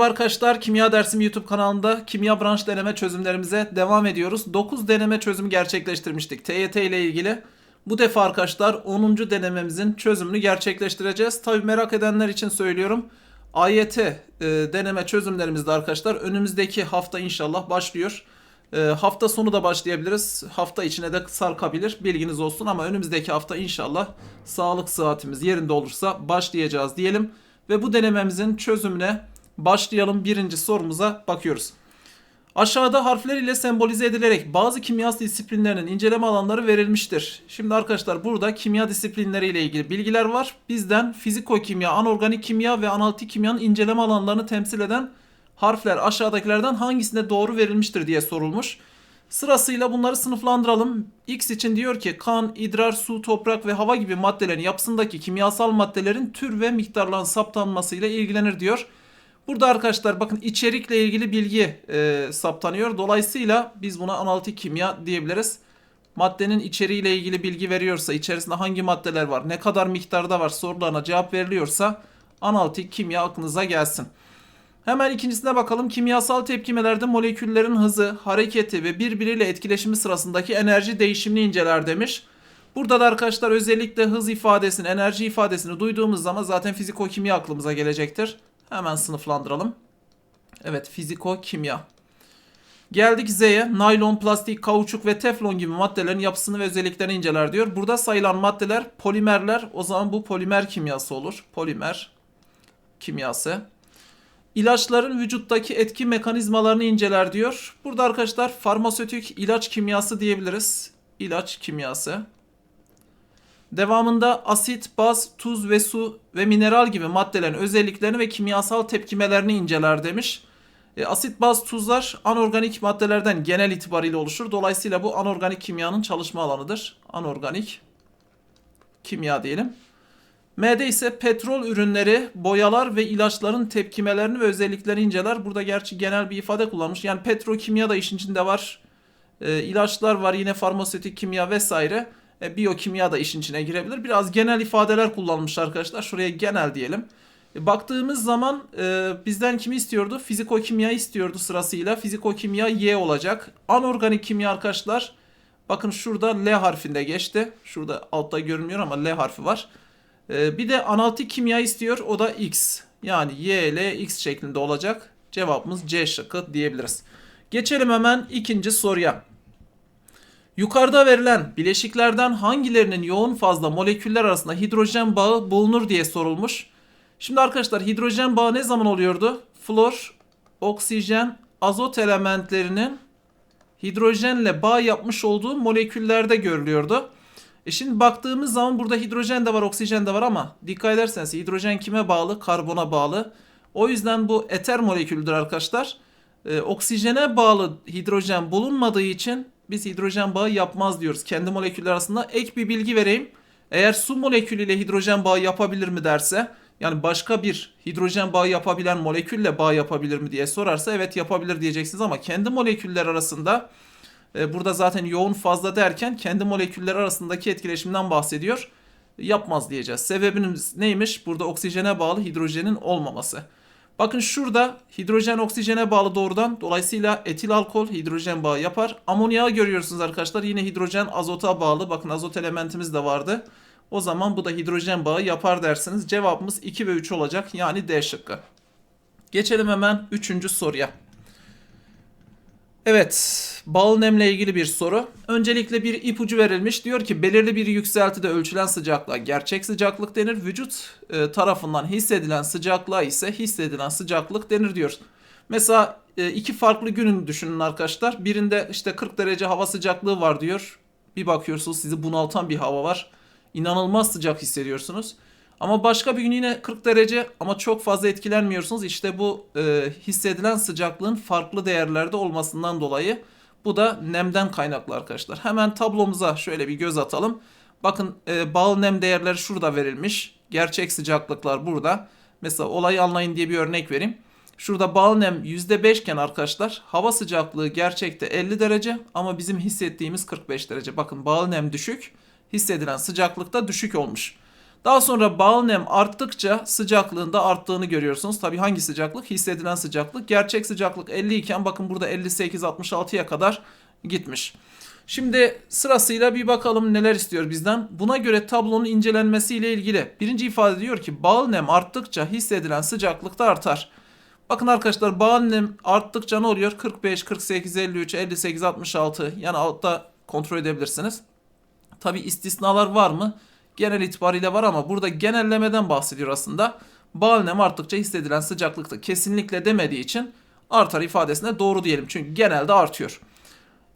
Merhaba arkadaşlar, Kimya Dersim YouTube kanalında kimya branş deneme çözümlerimize devam ediyoruz. 9 deneme çözümü gerçekleştirmiştik TYT ile ilgili. Bu defa arkadaşlar 10. denememizin çözümünü gerçekleştireceğiz. Tabi merak edenler için söylüyorum. AYT e, deneme çözümlerimizde arkadaşlar önümüzdeki hafta inşallah başlıyor. E, hafta sonu da başlayabiliriz. Hafta içine de sarkabilir. Bilginiz olsun ama önümüzdeki hafta inşallah sağlık saatimiz yerinde olursa başlayacağız diyelim. Ve bu denememizin çözümüne başlayalım. Birinci sorumuza bakıyoruz. Aşağıda harfler ile sembolize edilerek bazı kimya disiplinlerinin inceleme alanları verilmiştir. Şimdi arkadaşlar burada kimya disiplinleri ile ilgili bilgiler var. Bizden fiziko-kimya, anorganik kimya ve analitik kimyanın inceleme alanlarını temsil eden harfler aşağıdakilerden hangisinde doğru verilmiştir diye sorulmuş. Sırasıyla bunları sınıflandıralım. X için diyor ki kan, idrar, su, toprak ve hava gibi maddelerin yapısındaki kimyasal maddelerin tür ve miktarların saptanmasıyla ilgilenir diyor. Burada arkadaşlar bakın içerikle ilgili bilgi e, saptanıyor. Dolayısıyla biz buna analitik kimya diyebiliriz. Maddenin içeriğiyle ilgili bilgi veriyorsa, içerisinde hangi maddeler var, ne kadar miktarda var sorularına cevap veriliyorsa analitik kimya aklınıza gelsin. Hemen ikincisine bakalım. Kimyasal tepkimelerde moleküllerin hızı, hareketi ve birbiriyle etkileşimi sırasındaki enerji değişimini inceler demiş. Burada da arkadaşlar özellikle hız ifadesini, enerji ifadesini duyduğumuz zaman zaten fiziko-kimya aklımıza gelecektir. Hemen sınıflandıralım. Evet, fiziko-kimya. Geldik Z'ye. Naylon, plastik, kauçuk ve teflon gibi maddelerin yapısını ve özelliklerini inceler diyor. Burada sayılan maddeler polimerler. O zaman bu polimer kimyası olur. Polimer kimyası. İlaçların vücuttaki etki mekanizmalarını inceler diyor. Burada arkadaşlar farmasötik ilaç kimyası diyebiliriz. İlaç kimyası. Devamında asit, baz, tuz ve su ve mineral gibi maddelerin özelliklerini ve kimyasal tepkimelerini inceler demiş. E, asit, baz, tuzlar anorganik maddelerden genel itibariyle oluşur. Dolayısıyla bu anorganik kimyanın çalışma alanıdır. Anorganik kimya diyelim. M'de ise petrol ürünleri, boyalar ve ilaçların tepkimelerini ve özelliklerini inceler. Burada gerçi genel bir ifade kullanmış. Yani petrokimya da işin içinde var. E, ilaçlar var yine farmasötik kimya vesaire. E, biyokimya da işin içine girebilir. Biraz genel ifadeler kullanmış arkadaşlar. Şuraya genel diyelim. E, baktığımız zaman e, bizden kimi istiyordu? Fiziko-kimya istiyordu sırasıyla. Fiziko-kimya Y olacak. Anorganik kimya arkadaşlar. Bakın şurada L harfinde geçti. Şurada altta görünmüyor ama L harfi var. E, bir de analitik kimya istiyor. O da X. Yani Y, L, X şeklinde olacak. Cevabımız C şıkkı diyebiliriz. Geçelim hemen ikinci soruya. Yukarıda verilen bileşiklerden hangilerinin yoğun fazla moleküller arasında hidrojen bağı bulunur diye sorulmuş. Şimdi arkadaşlar hidrojen bağı ne zaman oluyordu? Flor, oksijen, azot elementlerinin hidrojenle bağ yapmış olduğu moleküllerde görülüyordu. E şimdi baktığımız zaman burada hidrojen de var, oksijen de var ama dikkat ederseniz hidrojen kime bağlı? Karbona bağlı. O yüzden bu eter moleküldür arkadaşlar. E, oksijene bağlı hidrojen bulunmadığı için biz hidrojen bağı yapmaz diyoruz. Kendi moleküller arasında ek bir bilgi vereyim. Eğer su molekülüyle hidrojen bağı yapabilir mi derse yani başka bir hidrojen bağı yapabilen molekülle bağ yapabilir mi diye sorarsa evet yapabilir diyeceksiniz ama kendi moleküller arasında e, burada zaten yoğun fazla derken kendi moleküller arasındaki etkileşimden bahsediyor. Yapmaz diyeceğiz. Sebebimiz neymiş? Burada oksijene bağlı hidrojenin olmaması. Bakın şurada hidrojen oksijene bağlı doğrudan. Dolayısıyla etil alkol hidrojen bağı yapar. Amonyağı görüyorsunuz arkadaşlar. Yine hidrojen azota bağlı. Bakın azot elementimiz de vardı. O zaman bu da hidrojen bağı yapar dersiniz. Cevabımız 2 ve 3 olacak. Yani D şıkkı. Geçelim hemen 3. soruya. Evet, bal nemle ilgili bir soru. Öncelikle bir ipucu verilmiş. Diyor ki belirli bir yükseltide ölçülen sıcaklığa gerçek sıcaklık denir. Vücut e, tarafından hissedilen sıcaklığa ise hissedilen sıcaklık denir diyor. Mesela e, iki farklı günün düşünün arkadaşlar. Birinde işte 40 derece hava sıcaklığı var diyor. Bir bakıyorsunuz sizi bunaltan bir hava var. İnanılmaz sıcak hissediyorsunuz. Ama başka bir gün yine 40 derece ama çok fazla etkilenmiyorsunuz. İşte bu e, hissedilen sıcaklığın farklı değerlerde olmasından dolayı bu da nemden kaynaklı arkadaşlar. Hemen tablomuza şöyle bir göz atalım. Bakın e, bağlı nem değerleri şurada verilmiş. Gerçek sıcaklıklar burada. Mesela olayı anlayın diye bir örnek vereyim. Şurada bağlı nem %5 iken arkadaşlar hava sıcaklığı gerçekte 50 derece ama bizim hissettiğimiz 45 derece. Bakın bağlı nem düşük, hissedilen sıcaklık da düşük olmuş. Daha sonra bağıl nem arttıkça sıcaklığında arttığını görüyorsunuz. Tabi hangi sıcaklık? Hissedilen sıcaklık. Gerçek sıcaklık 50 iken bakın burada 58-66'ya kadar gitmiş. Şimdi sırasıyla bir bakalım neler istiyor bizden. Buna göre tablonun incelenmesiyle ilgili. Birinci ifade diyor ki bağıl nem arttıkça hissedilen sıcaklık da artar. Bakın arkadaşlar bağıl nem arttıkça ne oluyor? 45, 48, 53, 58, 66 yani altta kontrol edebilirsiniz. Tabi istisnalar var mı? Genel itibariyle var ama burada genellemeden bahsediyor aslında. Bağıl nem arttıkça hissedilen sıcaklıkta kesinlikle demediği için artar ifadesine doğru diyelim. Çünkü genelde artıyor.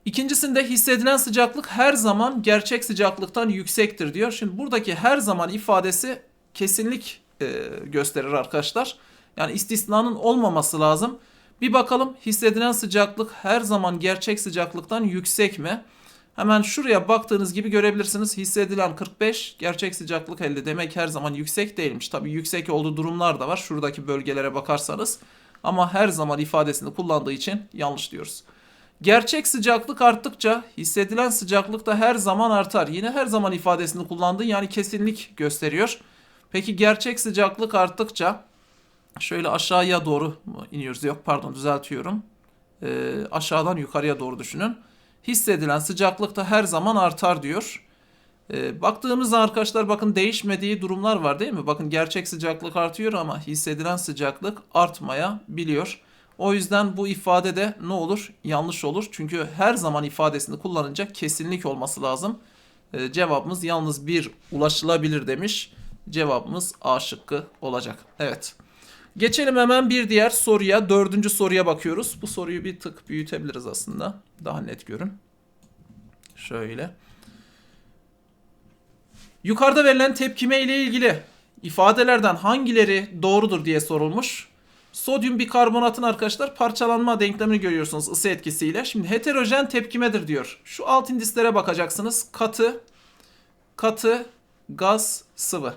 İkincisinde hissedilen sıcaklık her zaman gerçek sıcaklıktan yüksektir diyor. Şimdi buradaki her zaman ifadesi kesinlik e, gösterir arkadaşlar. Yani istisnanın olmaması lazım. Bir bakalım hissedilen sıcaklık her zaman gerçek sıcaklıktan yüksek mi? Hemen şuraya baktığınız gibi görebilirsiniz. Hissedilen 45, gerçek sıcaklık 50. Demek her zaman yüksek değilmiş. Tabii yüksek olduğu durumlar da var. Şuradaki bölgelere bakarsanız. Ama her zaman ifadesini kullandığı için yanlış diyoruz. Gerçek sıcaklık arttıkça hissedilen sıcaklık da her zaman artar. Yine her zaman ifadesini kullandığı yani kesinlik gösteriyor. Peki gerçek sıcaklık arttıkça şöyle aşağıya doğru iniyoruz. Yok pardon düzeltiyorum. Ee, aşağıdan yukarıya doğru düşünün. Hissedilen sıcaklık da her zaman artar diyor. Ee, baktığımızda arkadaşlar bakın değişmediği durumlar var değil mi? Bakın gerçek sıcaklık artıyor ama hissedilen sıcaklık artmaya biliyor. O yüzden bu ifade de ne olur? Yanlış olur. Çünkü her zaman ifadesini kullanınca kesinlik olması lazım. Ee, cevabımız yalnız bir ulaşılabilir demiş. Cevabımız A şıkkı olacak. Evet. Geçelim hemen bir diğer soruya. Dördüncü soruya bakıyoruz. Bu soruyu bir tık büyütebiliriz aslında. Daha net görün. Şöyle. Yukarıda verilen tepkime ile ilgili ifadelerden hangileri doğrudur diye sorulmuş. Sodyum bikarbonatın arkadaşlar parçalanma denklemini görüyorsunuz ısı etkisiyle. Şimdi heterojen tepkimedir diyor. Şu alt indislere bakacaksınız. Katı, katı, gaz, sıvı.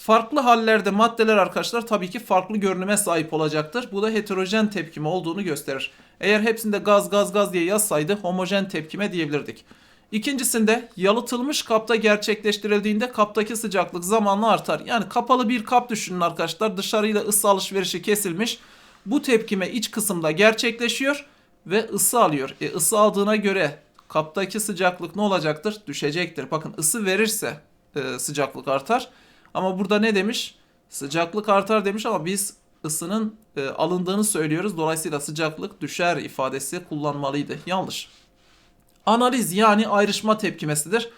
Farklı hallerde maddeler arkadaşlar tabii ki farklı görünüme sahip olacaktır. Bu da heterojen tepkime olduğunu gösterir. Eğer hepsinde gaz gaz gaz diye yazsaydı homojen tepkime diyebilirdik. İkincisinde yalıtılmış kapta gerçekleştirildiğinde kaptaki sıcaklık zamanla artar. Yani kapalı bir kap düşünün arkadaşlar. Dışarıyla ısı alışverişi kesilmiş. Bu tepkime iç kısımda gerçekleşiyor ve ısı alıyor. E ısı aldığına göre kaptaki sıcaklık ne olacaktır? Düşecektir. Bakın ısı verirse e, sıcaklık artar. Ama burada ne demiş? Sıcaklık artar demiş ama biz ısının e, alındığını söylüyoruz. Dolayısıyla sıcaklık düşer ifadesi kullanmalıydı. Yanlış. Analiz yani ayrışma tepkimesidir.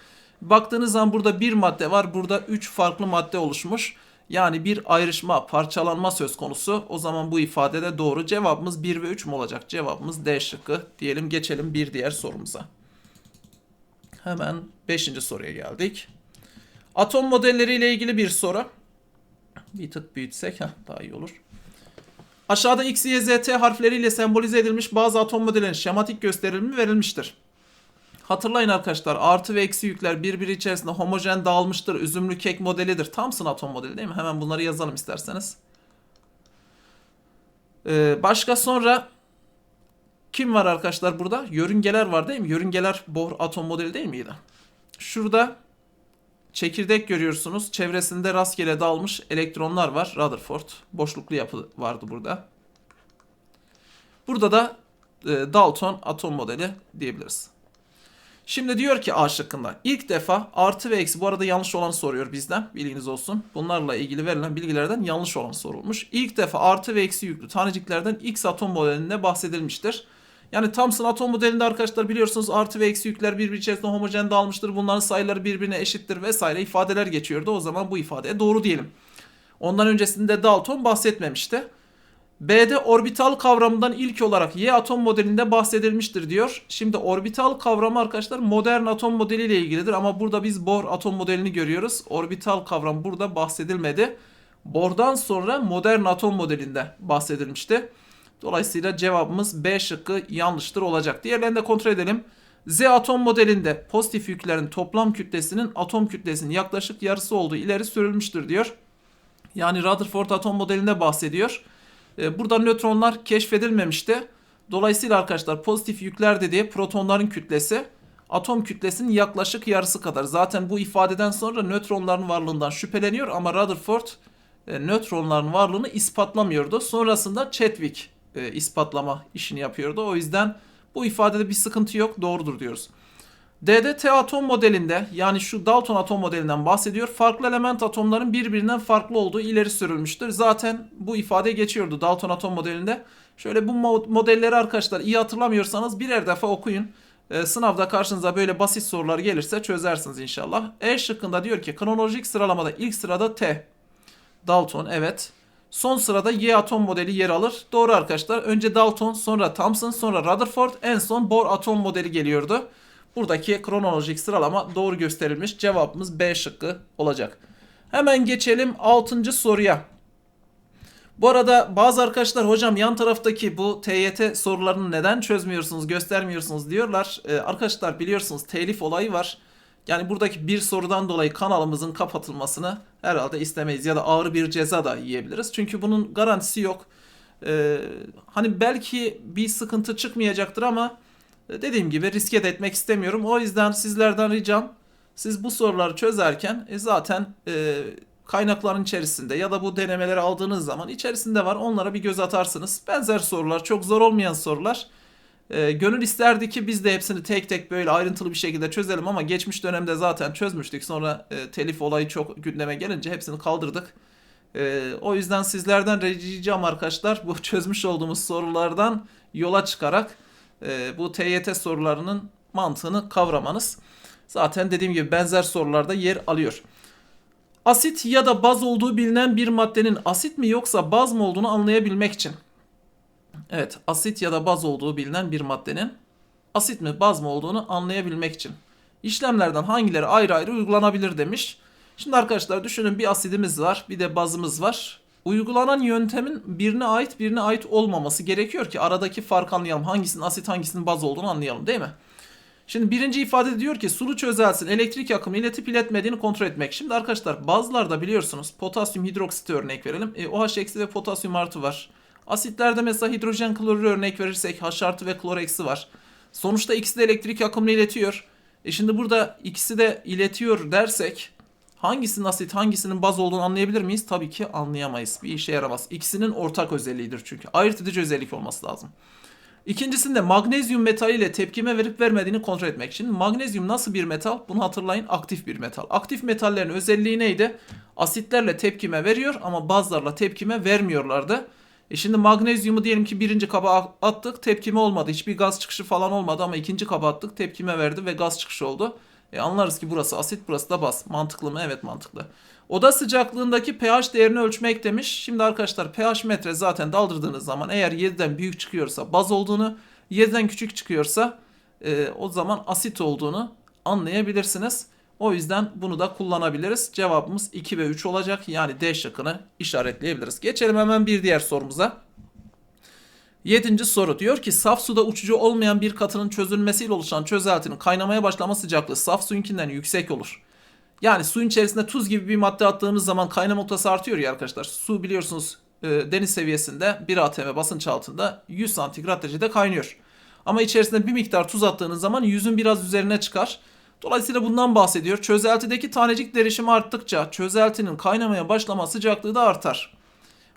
Baktığınız zaman burada bir madde var. Burada 3 farklı madde oluşmuş. Yani bir ayrışma, parçalanma söz konusu. O zaman bu ifade de doğru. Cevabımız 1 ve 3 mü olacak? Cevabımız D şıkkı. Diyelim geçelim bir diğer sorumuza. Hemen 5. soruya geldik. Atom modelleriyle ilgili bir soru. Bir tık büyütsek heh, daha iyi olur. Aşağıda X, Y, Z, T harfleriyle sembolize edilmiş bazı atom modellerinin şematik gösterilimi verilmiştir. Hatırlayın arkadaşlar artı ve eksi yükler birbiri içerisinde homojen dağılmıştır. Üzümlü kek modelidir. Thomson atom modeli değil mi? Hemen bunları yazalım isterseniz. Ee, başka sonra kim var arkadaşlar burada? Yörüngeler var değil mi? Yörüngeler Bohr atom modeli değil miydi? Şurada çekirdek görüyorsunuz. Çevresinde rastgele dağılmış elektronlar var. Rutherford. Boşluklu yapı vardı burada. Burada da e, Dalton atom modeli diyebiliriz. Şimdi diyor ki A şıkkında ilk defa artı ve eksi bu arada yanlış olanı soruyor bizden bilginiz olsun. Bunlarla ilgili verilen bilgilerden yanlış olan sorulmuş. İlk defa artı ve eksi yüklü taneciklerden X atom modelinde bahsedilmiştir. Yani Thomson atom modelinde arkadaşlar biliyorsunuz artı ve eksi yükler birbiri içerisinde homojen dağılmıştır. Bunların sayıları birbirine eşittir vesaire ifadeler geçiyordu. O zaman bu ifadeye doğru diyelim. Ondan öncesinde Dalton bahsetmemişti. B'de orbital kavramından ilk olarak Y atom modelinde bahsedilmiştir diyor. Şimdi orbital kavramı arkadaşlar modern atom modeliyle ilgilidir ama burada biz Bohr atom modelini görüyoruz. Orbital kavram burada bahsedilmedi. Bohr'dan sonra modern atom modelinde bahsedilmişti. Dolayısıyla cevabımız B şıkkı yanlıştır olacak. Diğerlerini de kontrol edelim. Z atom modelinde pozitif yüklerin toplam kütlesinin atom kütlesinin yaklaşık yarısı olduğu ileri sürülmüştür diyor. Yani Rutherford atom modelinde bahsediyor. Ee, burada nötronlar keşfedilmemişti. Dolayısıyla arkadaşlar pozitif yükler dediği protonların kütlesi atom kütlesinin yaklaşık yarısı kadar. Zaten bu ifadeden sonra nötronların varlığından şüpheleniyor ama Rutherford e, nötronların varlığını ispatlamıyordu. Sonrasında Chadwick e, ispatlama işini yapıyordu. O yüzden bu ifadede bir sıkıntı yok. Doğrudur diyoruz. DDT atom modelinde yani şu Dalton atom modelinden bahsediyor. Farklı element atomların birbirinden farklı olduğu ileri sürülmüştür. Zaten bu ifade geçiyordu Dalton atom modelinde. Şöyle bu mo- modelleri arkadaşlar iyi hatırlamıyorsanız birer defa okuyun. Ee, sınavda karşınıza böyle basit sorular gelirse çözersiniz inşallah. E şıkkında diyor ki kronolojik sıralamada ilk sırada T. Dalton evet. Son sırada Y atom modeli yer alır. Doğru arkadaşlar. Önce Dalton, sonra Thomson, sonra Rutherford, en son Bohr atom modeli geliyordu. Buradaki kronolojik sıralama doğru gösterilmiş. Cevabımız B şıkkı olacak. Hemen geçelim 6. soruya. Bu arada bazı arkadaşlar hocam yan taraftaki bu TYT sorularını neden çözmüyorsunuz, göstermiyorsunuz diyorlar. Ee, arkadaşlar biliyorsunuz telif olayı var. Yani buradaki bir sorudan dolayı kanalımızın kapatılmasını herhalde istemeyiz ya da ağır bir ceza da yiyebiliriz. Çünkü bunun garantisi yok. Ee, hani belki bir sıkıntı çıkmayacaktır ama e, dediğim gibi riske de etmek istemiyorum. O yüzden sizlerden ricam siz bu soruları çözerken e, zaten e, kaynakların içerisinde ya da bu denemeleri aldığınız zaman içerisinde var. Onlara bir göz atarsınız. Benzer sorular, çok zor olmayan sorular. E, gönül isterdi ki biz de hepsini tek tek böyle ayrıntılı bir şekilde çözelim ama geçmiş dönemde zaten çözmüştük. Sonra e, telif olayı çok gündeme gelince hepsini kaldırdık. E, o yüzden sizlerden ricam arkadaşlar bu çözmüş olduğumuz sorulardan yola çıkarak e, bu TYT sorularının mantığını kavramanız. Zaten dediğim gibi benzer sorularda yer alıyor. Asit ya da baz olduğu bilinen bir maddenin asit mi yoksa baz mı olduğunu anlayabilmek için. Evet, asit ya da baz olduğu bilinen bir maddenin asit mi baz mı olduğunu anlayabilmek için. İşlemlerden hangileri ayrı ayrı uygulanabilir demiş. Şimdi arkadaşlar düşünün bir asidimiz var, bir de bazımız var. Uygulanan yöntemin birine ait birine ait olmaması gerekiyor ki aradaki farkı anlayalım. Hangisinin asit hangisinin baz olduğunu anlayalım değil mi? Şimdi birinci ifade diyor ki sulu çözelsin elektrik akımı iletip iletmediğini kontrol etmek. Şimdi arkadaşlar bazılarda biliyorsunuz potasyum hidroksiti örnek verelim. E, OH eksi ve potasyum artı var. Asitlerde mesela hidrojen klorürü örnek verirsek H artı ve klor eksi var. Sonuçta ikisi de elektrik akımını iletiyor. E şimdi burada ikisi de iletiyor dersek hangisinin asit hangisinin baz olduğunu anlayabilir miyiz? Tabii ki anlayamayız. Bir işe yaramaz. İkisinin ortak özelliğidir çünkü. Ayırt edici özellik olması lazım. İkincisinde magnezyum metaliyle tepkime verip vermediğini kontrol etmek. Şimdi magnezyum nasıl bir metal? Bunu hatırlayın aktif bir metal. Aktif metallerin özelliği neydi? Asitlerle tepkime veriyor ama bazlarla tepkime vermiyorlardı. E şimdi magnezyumu diyelim ki birinci kaba attık tepkime olmadı. Hiçbir gaz çıkışı falan olmadı ama ikinci kaba attık tepkime verdi ve gaz çıkışı oldu. E anlarız ki burası asit burası da baz. Mantıklı mı? Evet mantıklı. Oda sıcaklığındaki pH değerini ölçmek demiş. Şimdi arkadaşlar pH metre zaten daldırdığınız zaman eğer 7'den büyük çıkıyorsa baz olduğunu, 7'den küçük çıkıyorsa e, o zaman asit olduğunu anlayabilirsiniz. O yüzden bunu da kullanabiliriz. Cevabımız 2 ve 3 olacak. Yani D şıkkını işaretleyebiliriz. Geçelim hemen bir diğer sorumuza. Yedinci soru diyor ki saf suda uçucu olmayan bir katının çözülmesiyle oluşan çözeltinin kaynamaya başlama sıcaklığı saf suyunkinden yüksek olur. Yani suyun içerisinde tuz gibi bir madde attığımız zaman kaynama noktası artıyor ya arkadaşlar. Su biliyorsunuz e, deniz seviyesinde 1 atm basınç altında 100 santigrat derecede kaynıyor. Ama içerisine bir miktar tuz attığınız zaman yüzün biraz üzerine çıkar. Dolayısıyla bundan bahsediyor. Çözeltideki tanecik derişimi arttıkça çözeltinin kaynamaya başlama sıcaklığı da artar.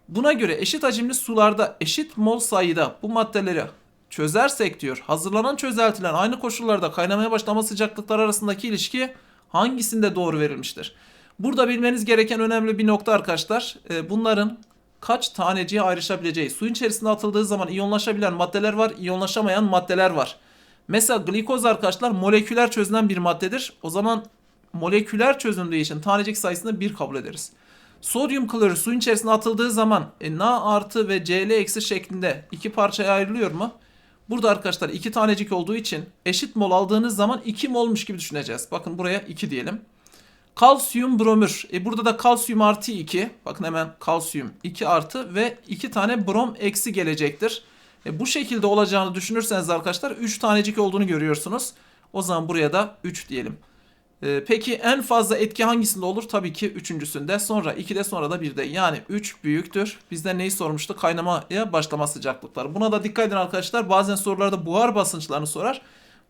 Buna göre eşit hacimli sularda eşit mol sayıda bu maddeleri çözersek diyor. Hazırlanan çözeltilerin aynı koşullarda kaynamaya başlama sıcaklıkları arasındaki ilişki hangisinde doğru verilmiştir? Burada bilmeniz gereken önemli bir nokta arkadaşlar. E, Bunların kaç taneciye ayrışabileceği. Suyun içerisine atıldığı zaman iyonlaşabilen maddeler var, iyonlaşamayan maddeler var. Mesela glikoz arkadaşlar moleküler çözünen bir maddedir. O zaman moleküler çözündüğü için tanecik sayısını 1 kabul ederiz. Sodyum klorür suyun içerisine atıldığı zaman e, Na artı ve Cl eksi şeklinde iki parçaya ayrılıyor mu? Burada arkadaşlar iki tanecik olduğu için eşit mol aldığınız zaman 2 molmuş gibi düşüneceğiz. Bakın buraya 2 diyelim. Kalsiyum bromür. E burada da kalsiyum artı 2. Bakın hemen kalsiyum 2 artı ve 2 tane brom eksi gelecektir. E bu şekilde olacağını düşünürseniz arkadaşlar 3 tanecik olduğunu görüyorsunuz. O zaman buraya da 3 diyelim. E, peki en fazla etki hangisinde olur? Tabii ki üçüncüsünde. Sonra 2'de sonra da 1'de. Yani 3 büyüktür. Bizden neyi sormuştu? Kaynamaya başlama sıcaklıkları. Buna da dikkat edin arkadaşlar. Bazen sorularda buhar basınçlarını sorar.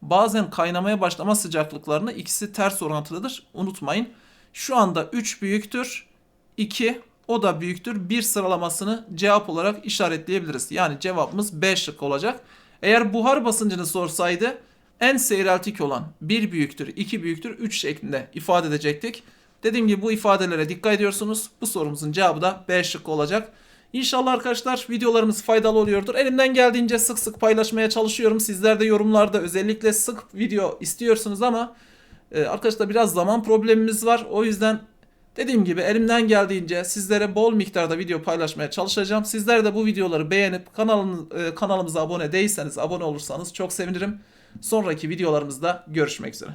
bazen kaynamaya başlama sıcaklıklarını ikisi ters orantılıdır. Unutmayın. Şu anda 3 büyüktür. 2 o da büyüktür. 1 sıralamasını cevap olarak işaretleyebiliriz. Yani cevabımız B şıkkı olacak. Eğer buhar basıncını sorsaydı en seyreltik olan 1 büyüktür, 2 büyüktür, 3 şeklinde ifade edecektik. Dediğim gibi bu ifadelere dikkat ediyorsunuz. Bu sorumuzun cevabı da B şıkkı olacak. İnşallah arkadaşlar videolarımız faydalı oluyordur. Elimden geldiğince sık sık paylaşmaya çalışıyorum. Sizler de yorumlarda özellikle sık video istiyorsunuz ama e, arkadaşlar biraz zaman problemimiz var. O yüzden dediğim gibi elimden geldiğince sizlere bol miktarda video paylaşmaya çalışacağım. Sizler de bu videoları beğenip kanalın, e, kanalımıza abone değilseniz abone olursanız çok sevinirim. Sonraki videolarımızda görüşmek üzere.